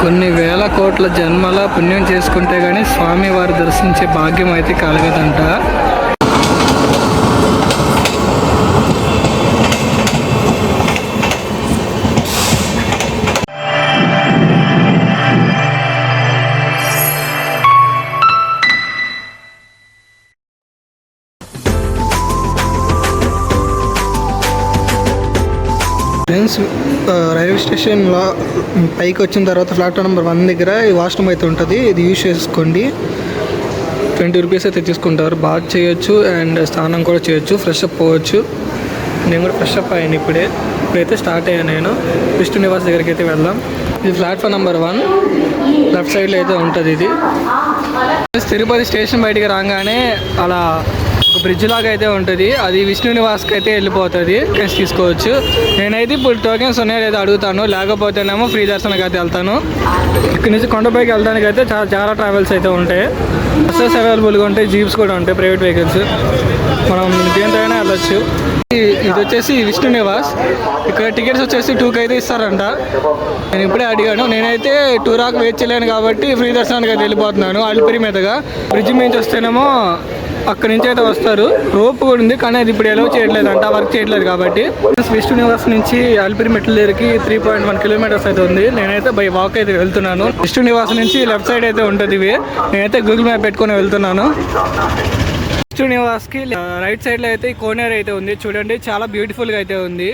కొన్ని వేల కోట్ల జన్మల పుణ్యం చేసుకుంటే కానీ స్వామి వారి దర్శించే భాగ్యం అయితే కలగదంట. రైల్వే పైకి వచ్చిన తర్వాత ప్లాట్ఫామ్ నెంబర్ వన్ దగ్గర ఈ వాష్రూమ్ అయితే ఉంటుంది. ఇది యూజ్ చేసుకోండి. ట్వంటీ రూపీస్ అయితే తీసుకుంటారు. బాత్ చేయొచ్చు అండ్ స్నానం కూడా చేయొచ్చు. ఫ్రెష్ అప్ పోవచ్చు. నేను కూడా ఫ్రెష్ అప్ అయ్యాను ఇప్పుడే. ఇప్పుడైతే స్టార్ట్ అయ్యాను నేను. విష్ణు నివాస్ దగ్గరికి అయితే వెళ్దాం. ఇది ప్లాట్ఫామ్ నెంబర్ వన్. లెఫ్ట్ సైడ్లో అయితే ఉంటుంది ఇది. తిరుపతి స్టేషన్ బయటికి రాగానే అలా ఒక బ్రిడ్జ్ లాగా అయితే ఉంటుంది. అది విష్ణు నివాస్కి అయితే వెళ్ళిపోతుంది. టెస్ట్ తీసుకోవచ్చు. నేనైతే ఇప్పుడు టోకెన్స్ ఉన్నాయో లేదో అడుగుతాను. లేకపోతేనేమో ఫ్రీ దర్శనకి అయితే వెళ్తాను. ఇక్కడ నుంచి కొండపైకి వెళ్ళడానికి అయితే చాలా చాలా ట్రావెల్స్ అయితే ఉంటాయి. బస్సెస్ అవైలబుల్గా ఉంటాయి. జీప్స్ కూడా ఉంటాయి. ప్రైవేట్ వెహికల్స్ మనం దేంతైనా అయినా వెళ్ళొచ్చు ఇది వచ్చేసి విష్ణు నివాస్. ఇక్కడ టికెట్స్ వచ్చేసి టూకి అయితే ఇస్తారంట. నేను ఇప్పుడే అడిగాను. నేనైతే టూ రాక్ వెయిట్ చేయలేను కాబట్టి ఫ్రీ దర్శనానికి అయితే వెళ్ళిపోతున్నాను. అలిపిరి మీదగా. బ్రిడ్జ్ నుంచి వస్తేనేమో అక్కడి నుంచి అయితే వస్తారు. రోప్ కూడా ఉంది కానీ అది ఇప్పుడు ఎలా చేయట్లేదు అంట వర్క్ చేయట్లేదు కాబట్టి. విష్ణు నివాస్ నుంచి అల్పిరి మెట్ల దగ్గరికి త్రీ పాయింట్ వన్ కిలోమీటర్స్ అయితే ఉంది. నేనైతే బై వాక్ అయితే వెళ్తున్నాను. విష్ణు నివాస్ నుంచి లెఫ్ట్ సైడ్ అయితే ఉంటుంది ఇవి. నేనైతే గూగుల్ మ్యాప్ పెట్టుకొని వెళ్తున్నాను. విష్ణు నివాస్కి రైట్ సైడ్లో అయితే కోనేరు అయితే ఉంది. చూడండి చాలా బ్యూటిఫుల్గా అయితే ఉంది.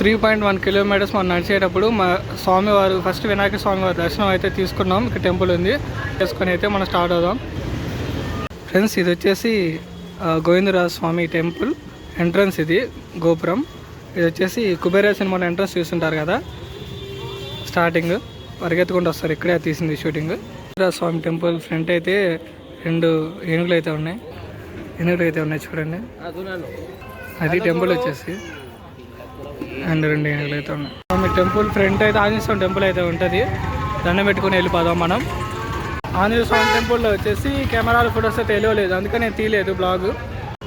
త్రీ పాయింట్ వన్ కిలోమీటర్స్ మనం నడిచేటప్పుడు మా స్వామివారు ఫస్ట్ వినాయక స్వామివారి దర్శనం అయితే తీసుకున్నాం. ఇక్కడ టెంపుల్ ఉంది. చేసుకొని అయితే మనం స్టార్ట్ అవుదాం. ఫ్రెండ్స్ ఇది వచ్చేసి గోవిందరాజ స్వామి టెంపుల్ ఎంట్రన్స్ ఇది గోపురం. ఇది వచ్చేసి కుబేరా సినిమా ఎంట్రన్స్ చూస్తుంటారు కదా? స్టార్టింగ్ పరిగెత్తుకుంటూ వస్తారు. ఇక్కడే తీసింది shooting Govindaraja Swamy temple front అయితే రెండు ఏనుగులు అయితే ఉన్నాయి. ఎన్నికలు అయితే ఉన్నాయి చూడండి? అది టెంపుల్ వచ్చేసి. అండ్ రెండు ఎన్నికలు అయితే ఉన్నాయి. స్వామి టెంపుల్ ఫ్రంట్ అయితే ఆంజనేయ స్వామి టెంపుల్ అయితే ఉంటుంది. దండం పెట్టుకుని వెళ్ళిపోదాం మనం. ఆంజనేయ స్వామి టెంపుల్లో వచ్చేసి కెమెరాలు ఫొటోస్ అయితే తెలియలేదు. అందుకని నేను తీయలేదు బ్లాగ్.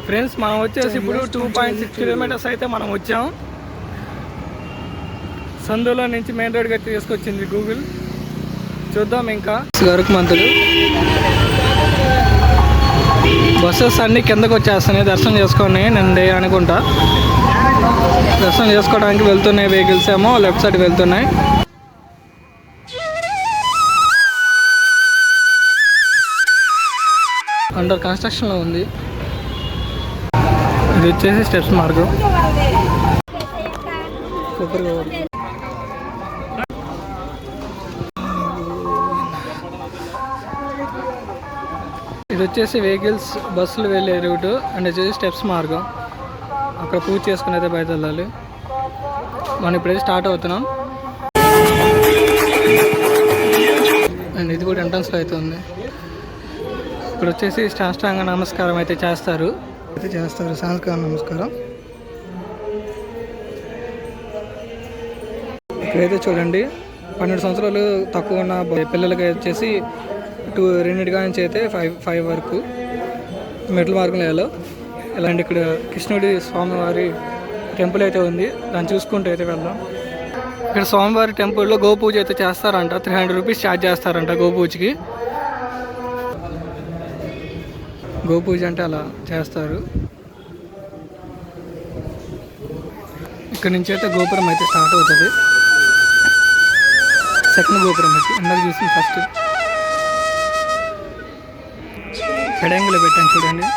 ఫ్రెండ్స్ మనం వచ్చేసి ఇప్పుడు టూ పాయింట్ సిక్స్ కిలోమీటర్స్ అయితే మనం వచ్చాం. సందులో నుంచి మెయిన్ రోడ్కి అయితే తీసుకొచ్చింది గూగుల్ చూద్దాం ఇంకా. గరుకు మంతులు బస్సెస్ అన్నీ కిందకు వచ్చేస్తున్నాయి. దర్శనం చేసుకొని నేను అనుకుంటా. దర్శనం చేసుకోవడానికి వెళ్తున్నాయి వెహికల్స్ ఏమో లెఫ్ట్ సైడ్ వెళ్తున్నాయి. అండర్ కన్స్ట్రక్షన్లో ఉంది. ఇది వచ్చేసి స్టెప్స్ మార్గం. సూపర్గా ఇది వచ్చేసి వెహికల్స్ బస్సులు వెళ్ళే రూట్ అండ్ వచ్చేసి స్టెప్స్ మార్గం. అక్కడ పూజ చేసుకుని అయితే బయట వెళ్ళాలి మనం ఇప్పుడైతే స్టార్ట్ అవుతున్నాం. అండ్ ఇది కూడా ఎంట్రన్స్లో అయితే ఉంది. ఇక్కడ వచ్చేసి సాష్టాంగ నమస్కారం అయితే చేస్తారు. అయితే చేస్తారు. సాంస్కార నమస్కారం. ఇక్కడైతే చూడండి పన్నెండు సంవత్సరాలు తక్కువ ఉన్న పిల్లలకి వచ్చేసి టూ రెండింటిగా నుంచి అయితే ఫైవ్ ఫైవ్ వరకు మెట్ల మార్గంలో ఇలాంటి ఇక్కడ కృష్ణుడి స్వామివారి టెంపుల్ అయితే ఉంది. దాన్ని చూసుకుంటూ అయితే వెళ్దాం. ఇక్కడ స్వామివారి టెంపుల్లో గోపూజ అయితే చేస్తారంట. త్రీ హండ్రెడ్ రూపీస్ ఛార్జ్ చేస్తారంట గోపూజకి గోపూజ అంటే అలా చేస్తారు. ఇక్కడ నుంచి అయితే గోపురం అయితే స్టార్ట్ అవుతుంది. సెకండ్ గోపురం అయితే ఇందాక చూసింది ఫస్ట్. ఎడంగిలో పెట్టాను చూడండి.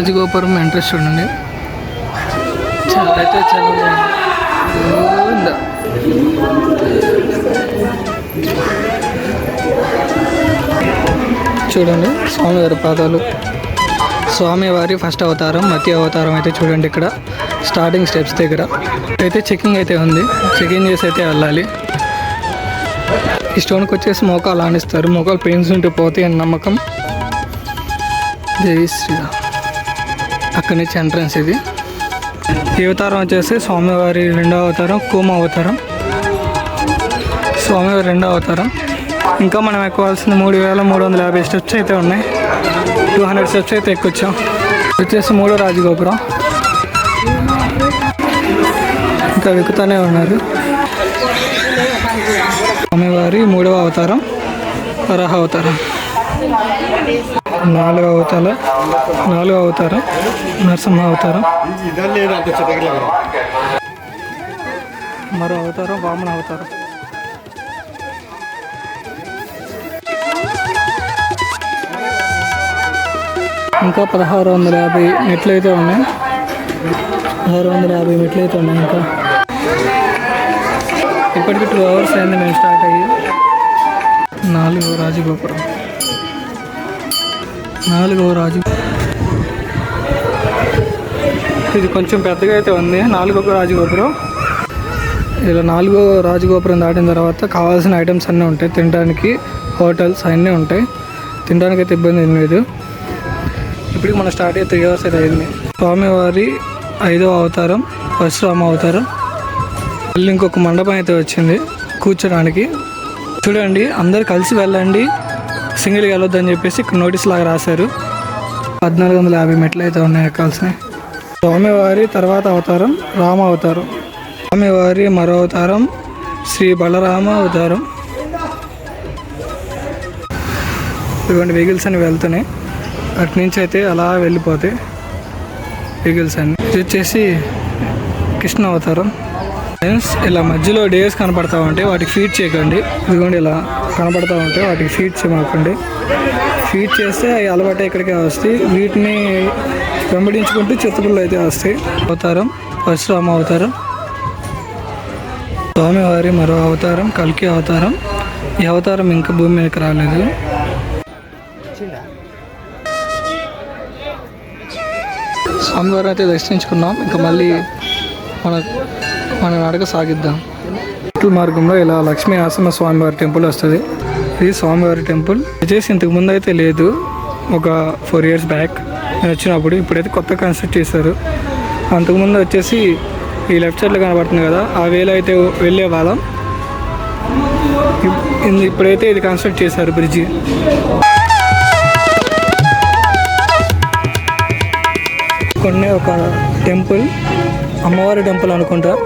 రాజు గోపురం చూడండి. చాలా. అయితే చాలా చూడండి స్వామివారి పాదాలు. స్వామివారి ఫస్ట్ అవతారం మధ్య అవతారం అయితే చూడండి ఇక్కడ. స్టార్టింగ్ స్టెప్స్ దగ్గర. అయితే చెకింగ్ అయితే ఉంది. చెకింగ్ చేసి అయితే వెళ్ళాలి. ఈ స్టోన్కి వచ్చేసి మోకాలు ఆనిస్తారు. మోకాలు పెయిన్స్ ఉంటే పోతాయి అని నమ్మకం. జై శ్రీరామ్. అక్కడి నుంచి ఎంట్రన్స్ ఇది. ఈ అవతారం వచ్చేసి స్వామివారి రెండో అవతారం కూమ అవతారం. స్వామివారి రెండవ అవతారం. ఇంకా మనం ఎక్కవలసిన మూడు వేల మూడు వందల యాభై స్టెప్స్ అయితే ఉన్నాయి. టూ హండ్రెడ్ స్టెప్స్ అయితే ఎక్కొచ్చాం. వచ్చేసి మూడో రాజగోపురం. ఇంకా వెక్కుతూనే ఉన్నారు. మరి మూడవ అవతారం వరాహ అవతారం. నాలుగు అవతార నాలుగు అవతారం నరసింహ అవతారం. మరో అవతారం వామన అవతారం. ఇంకా పదహారు వందల యాభై మెట్లు అయితే ఉన్నాయి. పదహారు వందల యాభై మెట్లు అయితే ఉన్నాయి ఇంకా. ఇప్పటికి టూ అవర్స్ అయింది మేము స్టార్ట్ అయ్యి. నాలుగో రాజగోపురం. నాలుగో రాజు ఇది కొంచెం పెద్దగా అయితే ఉంది. నాలుగో రాజగోపురం. ఇలా నాలుగో రాజగోపురం దాటిన తర్వాత కావాల్సిన ఐటమ్స్ అన్నీ ఉంటాయి. తినడానికి హోటల్స్ అన్నీ ఉంటాయి. తినడానికి అయితే ఇబ్బంది ఏం లేదు. ఇప్పటికి మనం స్టార్ట్ అయ్యి త్రీ అవర్స్ అయితే అయింది. స్వామివారి ఐదవ అవతారం పరశురామ అవతారం. మళ్ళీ ఇంకొక మండపం అయితే వచ్చింది. కూర్చోడానికి. చూడండి అందరు కలిసి వెళ్ళండి. సింగిల్గా వెళ్ళొద్దని చెప్పేసి ఇక్కడ నోటీస్ లాగా రాశారు. పద్నాలుగు వందల యాభై మెట్లు అయితే ఉన్నాయి ఎక్కాల్సినవి స్వామివారి తర్వాత అవతారం రామ అవతారం. స్వామివారి మరో అవతారం శ్రీ బలరామ అవతారం. ఇటువంటి వెహికల్స్ అని వెళ్తున్నాయి. అటు నుంచి అయితే అలా వెళ్ళిపోతాయి వెహికల్స్ అన్ని. ఇది వచ్చేసి కృష్ణ అవతారం. ఫ్రెండ్స్ ఇలా మధ్యలో డేస్ కనపడతా ఉంటే వాటికి ఫీడ్ చేయకండి. ఇదిగోండి ఇలా కనపడతా ఉంటే వాటికి ఫీడ్ చేయమాకండి. ఫీడ్ చేస్తే అవి అలవాటు ఇక్కడికే వస్తాయి. వీటిని వెంబడించుకుంటూ చిత్తపుళ్ళు అయితే వస్తాయి. అవతారం పరశురామ అవతారం స్వామివారి మరో అవతారం కల్కి అవతారం. ఈ అవతారం ఇంకా భూమి మీదకి రాలేదు. స్వామివారిని అయితే దర్శించుకున్నాం. ఇంకా మళ్ళీ మన మన నడక సాగిద్దాం. టెంపుల్ మార్గంలో ఇలా లక్ష్మీ నరసింహ స్వామివారి టెంపుల్ వస్తుంది. ఇది స్వామివారి టెంపుల్ వచ్చేసి ఇంతకు ముందు అయితే లేదు. ఒక ఫోర్ ఇయర్స్ బ్యాక్ నేను వచ్చినప్పుడు ఇప్పుడైతే కొత్త కన్స్ట్రక్ట్ చేశారు. అంతకుముందు వచ్చేసి ఈ లెఫ్ట్ సైడ్లో కనబడుతుంది కదా ఆ వేలో అయితే వెళ్ళే వాళ్ళం. ఇప్- ఇప్పుడైతే ఇది కన్స్ట్రక్ట్ చేశారు బ్రిడ్జి. కొన్ని ఒక టెంపుల్ అమ్మవారి టెంపుల్ అనుకుంటా.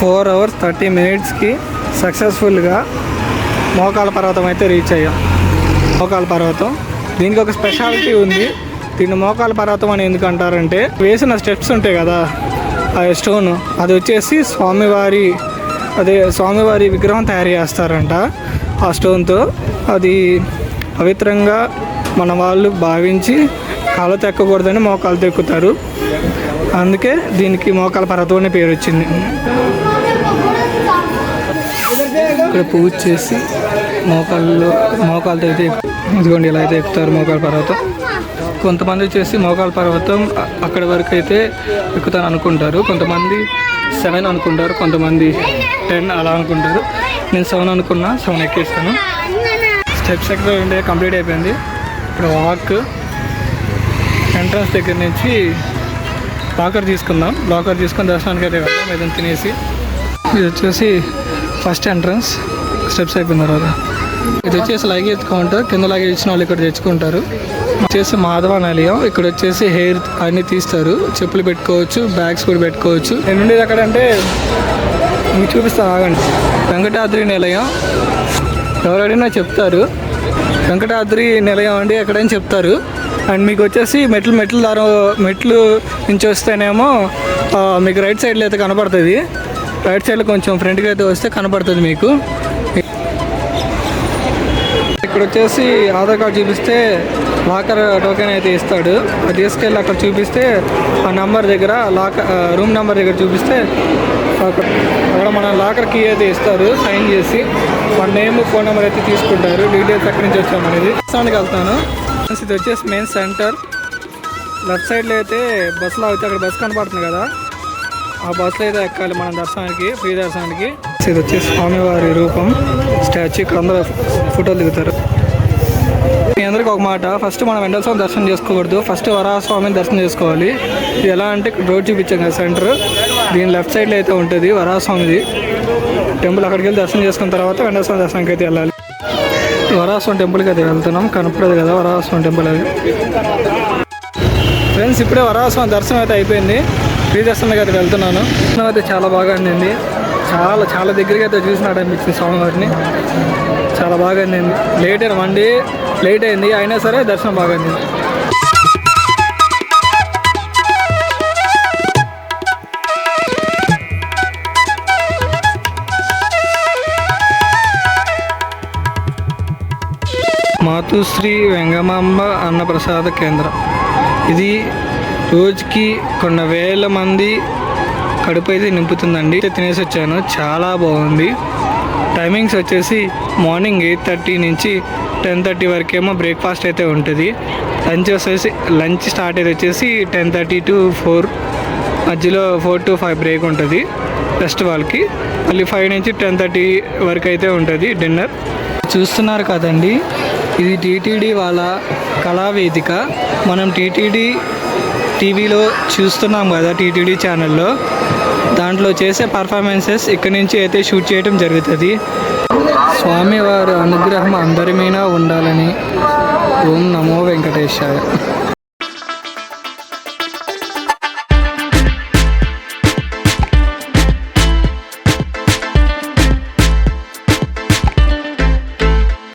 ఫోర్ అవర్స్ థర్టీ మినిట్స్కి సక్సెస్ఫుల్గా మోకాల పర్వతం అయితే రీచ్ అయ్యాం. మోకాల పర్వతం. దీనికి ఒక స్పెషాలిటీ ఉంది. దీన్ని మోకాల పర్వతం అని ఎందుకు అంటారంటే వేసిన స్టెప్స్ ఉంటాయి కదా ఆ స్టోన్. అది వచ్చేసి స్వామివారి అదే స్వామివారి విగ్రహం తయారు చేస్తారంట ఆ స్టోన్తో. అది పవిత్రంగా మన వాళ్ళు భావించి కాళ్ళతో ఎక్కకూడదని మోకాలు ఎక్కుతారు అందుకే దీనికి మోకాల పర్వతం అనే పేరు వచ్చింది. ఇక్కడ పూజ చేసి మోకాళ్ళు మోకాలతో అయితే ఇదిగోండి ఇలా అయితే ఎక్కుతారు మోకాల పర్వతం. కొంతమంది వచ్చేసి మోకాల పర్వతం అక్కడి వరకు అయితే ఎక్కుతాను అనుకుంటారు. కొంతమంది సెవెన్ అనుకుంటారు. కొంతమంది టెన్ అలా అనుకుంటారు. నేను సెవెన్ అనుకున్నా సెవెన్ ఎక్కేసాను. స్టెప్స్ ఎక్కడ ఉండే కంప్లీట్ అయిపోయింది. ఇప్పుడు వాక్ ఎంట్రన్స్ దగ్గర నుంచి లాకర్ తీసుకుందాం. లాకర్ తీసుకొని దర్శనానికి అయితే వెళ్దాం. ఏదైనా తినేసి. ఇది వచ్చేసి ఫస్ట్ ఎంట్రన్స్ స్టెప్స్ అయిపోయిన తర్వాత. ఇది వచ్చేసి లగేజ్ కౌంటర్ కింద లగేజ్ ఇచ్చిన వాళ్ళు ఇక్కడ తెచ్చుకుంటారు. వచ్చేసి మాధవ నిలయం ఇక్కడ వచ్చేసి హెయిర్ అన్ని తీస్తారు. చెప్పులు పెట్టుకోవచ్చు బ్యాగ్స్ కూడా పెట్టుకోవచ్చు. నేను ఉండేది ఎక్కడ అంటే మీకు చూపిస్తాను ఆగండి. వెంకటాద్రి నిలయం. ఎవరైనా చెప్తారు వెంకటాద్రి నిలయం అండి ఎక్కడైనా చెప్తారు. అండ్ మీకు వచ్చేసి మెట్లు మెట్లు దారం మెట్లు నుంచి వస్తేనేమో మీకు రైట్ సైడ్లో అయితే కనపడుతుంది. రైట్ సైడ్లో కొంచెం ఫ్రంట్కి అయితే వస్తే కనపడుతుంది మీకు. ఇక్కడ వచ్చేసి ఆధార్ కార్డు చూపిస్తే లాకర్ టోకెన్ అయితే ఇస్తాడు. అది తీసుకెళ్ళి అక్కడ చూపిస్తే ఆ నంబర్ దగ్గర లాకర్ రూమ్ నెంబర్ దగ్గర చూపిస్తే అక్కడ మన లాకర్ కీ అయితే ఇస్తారు సైన్ చేసి. మన నేమ్ ఫోన్ నెంబర్ అయితే తీసుకుంటారు. డీటెయిల్స్ అక్కడి నుంచి వచ్చామనేది స్థానానికి వెళ్తాను. ఇది వచ్చేసి మెయిన్ సెంటర్. లెఫ్ట్ సైడ్లో అయితే బస్సులో అయితే అక్కడ బస్సు కనపడుతుంది కదా. ఆ బస్సులో అయితే ఎక్కాలి మనం దర్శనానికి ఫ్రీ దర్శనానికి. ఇది వచ్చి స్వామివారి రూపం. స్టాచ్యూ ఇక్కడ అందరూ ఫోటోలు దిగుతారు. మీ అందరికీ ఒక మాట. ఫస్ట్ మనం వెండల స్వామి దర్శనం చేసుకోకూడదు. ఫస్ట్ వరాహస్వామిని దర్శనం చేసుకోవాలి. ఇది ఎలా అంటే రోడ్ చూపించాం కదా సెంటర్. దీని లెఫ్ట్ సైడ్లో అయితే ఉంటుంది వరాహస్వామిది. టెంపుల్ అక్కడికి వెళ్ళి దర్శనం చేసుకున్న తర్వాత వెండల స్వామి దర్శనానికి అయితే వెళ్ళాలి. వరాహస్వామి టెంపుల్కి అయితే వెళ్తున్నాం. కనపడదు కదా వరాహస్వామి టెంపుల్ అది ఫ్రెండ్స్ ఇప్పుడే వరాహస్వామి దర్శనం అయితే అయిపోయింది. ఫ్రీ దర్శనంకి వెళ్తున్నాను. అయితే చాలా బాగా అందింది. చాలా చాలా దగ్గరికి అయితే చూసినట్టు అనిపించింది స్వామివారిని. చాలా బాగా అందింది. లేట్ అయిన వన్ డే లేట్ అయింది. అయినా సరే దర్శనం బాగా అందింది. మాతుశ్రీ వెంగమాంబ అన్నప్రసాద కేంద్రం. ఇది రోజుకి కొన్ని వేల మంది కడుపు అయితే నింపుతుందండి. అయితే తినేసి వచ్చాను. చాలా బాగుంది. టైమింగ్స్ వచ్చేసి మార్నింగ్ ఎయిట్ థర్టీ నుంచి టెన్ థర్టీ వరకేమో బ్రేక్ఫాస్ట్ అయితే ఉంటుంది. లంచ్ వచ్చేసి లంచ్ స్టార్ట్ అయితే వచ్చేసి టెన్ థర్టీ టు ఫోర్ మధ్యలో ఫోర్ టు ఫైవ్ బ్రేక్ ఉంటుంది ఫెస్టివల్కి. మళ్ళీ ఫైవ్ నుంచి టెన్ థర్టీ వరకు అయితే ఉంటుంది డిన్నర్. చూస్తున్నారు కదండి ఇది టీటీడీ వాళ్ళ కళావేదిక. మనం టీటీడీ టీవీలో చూస్తున్నాం కదా టీటీడీ ఛానల్లో. దాంట్లో చేసే పర్ఫార్మెన్సెస్ ఇక్కడి నుంచి అయితే షూట్ చేయడం జరుగుతుంది. స్వామివారి అనుగ్రహం అందరి మీద ఉండాలని ఓం నమో వెంకటేశాయ.